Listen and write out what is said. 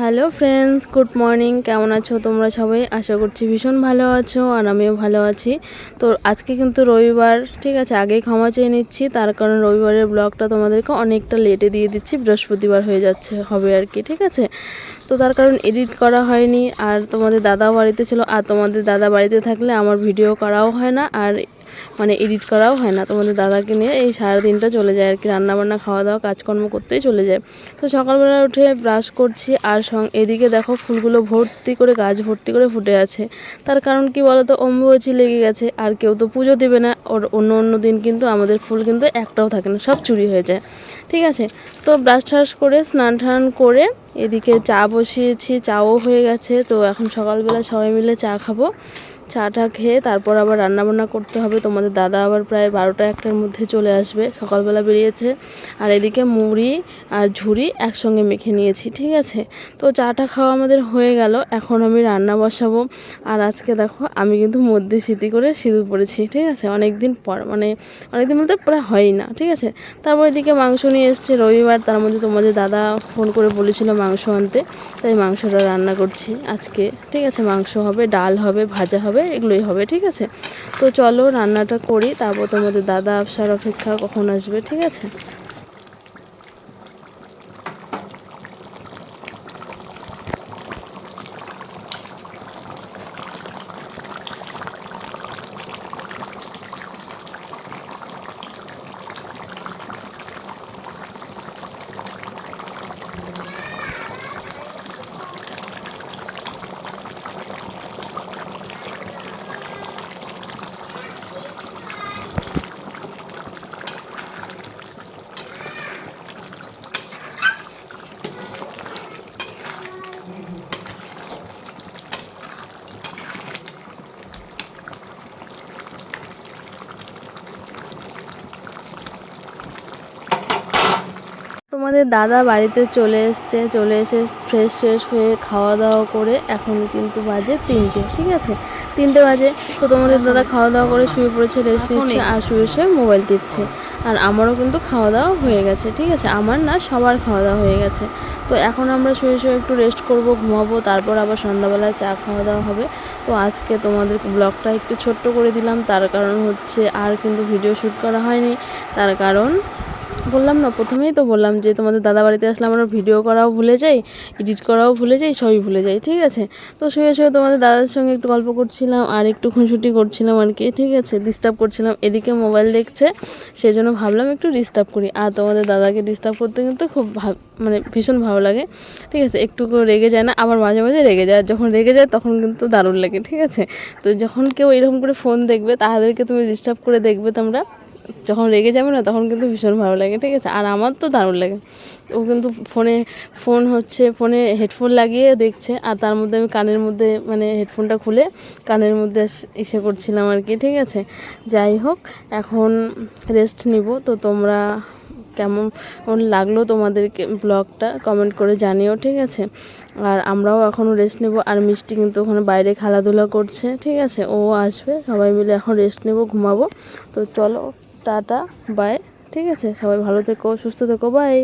Hello friends good morning কেমন আছো তোমরা সবাই? আশা করছি ভীষণ ভালো আছো আর আমিও ভালো আছি। তো আজকে কিন্তু রবিবার, ঠিক আছে? আগেই ক্ষমা চেয়ে নিচ্ছি। তার কারণ রবিবারের ব্লগটা তোমাদেরকে অনেকটা লেটে দিয়ে দিচ্ছি। বৃহস্পতিবার হয়ে যাচ্ছে, হবে আর কি, ঠিক আছে? তো তার কারণ এডিট করা হয়নি। আর তোমাদের দাদাও বাড়িতে ছিল। আর তোমাদের দাদা বাড়িতে থাকলে আমার ভিডিও করাও হয় না। আর মানে এডিট করাও হয় না। তোমাদের দাদাকে নিয়ে এই সারাদিনটা চলে যায় আর কি। রান্নাবান্না খাওয়া দাওয়া কাজকর্ম করতেই চলে যায়। তো সকালবেলা উঠে ব্রাশ করছি আর সং, এদিকে দেখো ফুলগুলো ভর্তি করে, গাছ ভর্তি করে ফুটে আছে। তার কারণ কি বলতো? অম্বুবাচি লেগে গেছে। আর কেউ তো পুজো দেবে না। ওর অন্য অন্য দিন কিন্তু আমাদের ফুল কিন্তু একটাও থাকে না। সব চুরি হয়ে যায়। ঠিক আছে? তো ব্রাশ ট্রাশ করে, স্নান টান করে এদিকে চা বসিয়েছি। চাও হয়ে গেছে। তো এখন সকালবেলা সবাই মিলে চা খাব। চাটা খেয়ে তারপর আবার রান্নাবান্না করতে হবে। তোমাদের দাদা আবার প্রায় বারোটা একটার মধ্যে চলে আসবে। সকালবেলা বেরিয়েছে। আর এদিকে মুড়ি আর ঝুড়ি একসঙ্গে মেখে নিয়েছি, ঠিক আছে? তো চাটা খাওয়া আমাদের হয়ে গেল। এখন আমি রান্না বসাবো। আর আজকে দেখো, আমি কিন্তু মধ্যে স্মৃতি করে সিঁদুর পড়েছি ঠিক আছে? অনেক দিন পর মানে অনেক দিন বলতে প্রায় হয়ই না, ঠিক আছে? তারপর এদিকে মাংস নিয়ে এসছে রবিবার। তার মধ্যে তোমাদের দাদা ফোন করে বলেছিল মাংস আনতে। তাই মাংসটা রান্না করছি আজকে, ঠিক আছে? মাংস হবে, ডাল হবে, ভাজা হবে। এগুলোই হবে, ঠিক আছে? তো চলো রান্নাটা করি, তারপর তোমাদের দাদা আবসার অপেক্ষা কখন আসবে, ঠিক আছে? তোমাদের দাদা বাড়িতে চলে এসছে চলে এসে ফ্রেশ ট্রেশ হয়ে খাওয়া দাওয়া করে এখন কিন্তু বাজে তিনটে ঠিক আছে? তিনটে বাজে তো তোমাদের দাদা খাওয়া দাওয়া করে শুয়ে পড়েছে রেস্ট নিচ্ছে আর শুয়ে শুয়ে মোবাইল টিপছে। আর আমারও কিন্তু খাওয়া দাওয়া হয়ে গেছে ঠিক আছে? আমার না সবার খাওয়া দাওয়া হয়ে গেছে। তো এখন আমরা শুয়ে শুয়ে একটু রেস্ট করব ঘুমাবো তারপর আবার সন্ধ্যাবেলায় চা খাওয়া দাওয়া হবে। তো আজকে তোমাদের ব্লগটা একটু ছোট্ট করে দিলাম তার কারণ হচ্ছে আর কিন্তু ভিডিও শ্যুট করা হয়নি তার কারণ বললাম না, প্রথমেই তো বললাম যে তোমাদের দাদা বাড়িতে আসলে আমরা ভিডিও করাও ভুলে যাই, এডিট করাও ভুলে যাই, সবই ভুলে যাই, ঠিক আছে? তো শুয়ে শুয়ে তোমাদের দাদার সঙ্গে একটু গল্প করছিলাম আর একটু খুনসুটি করছিলাম আর কি, ঠিক আছে? ডিস্টার্ব করছিলাম, এদিকে মোবাইল দেখছে সেই জন্য ভাবলাম একটু ডিস্টার্ব করি। আর তোমাদের দাদাকে ডিস্টার্ব করতে কিন্তু খুব মানে ভীষণ ভালো লাগে, ঠিক আছে? একটু রেগে যায় না, আবার মাঝে মাঝে রেগে যায় যখন রেগে যায় তখন কিন্তু দারুণ লাগে, ঠিক আছে? তো যখন কেউ এরকম করে ফোন দেখবে, তাদেরকে তুমি ডিস্টার্ব করে দেখবে তোমরা। যখন রেগে যাবে না, তখন কিন্তু ভীষণ ভালো লাগে, ঠিক আছে? আর আমার তো দারুণ লাগে। ও কিন্তু ফোনে, ফোন হচ্ছে, ফোনে হেডফোন লাগিয়ে দেখছে, আর তার মধ্যে আমি কানের মধ্যে মানে হেডফোনটা খুলে কানের মধ্যে এসে করছিলাম আর কি, ঠিক আছে? যাই হোক, এখন রেস্ট নিব। তো তোমরা কেমন লাগল তোমাদেরকে ব্লগটা কমেন্ট করে জানিও, ঠিক আছে? আর আমরাও এখনও রেস্ট নেব, আর মিষ্টি কিন্তু ওখানে বাইরে খেলাধুলা করছে, ঠিক আছে? ও আসবে, সবাই মিলে এখন রেস্ট নেব, ঘুমাবো। তো চলো। টাটা বাই ঠিক আছে সবাই ভালো থেকো সুস্থ থেকো বাই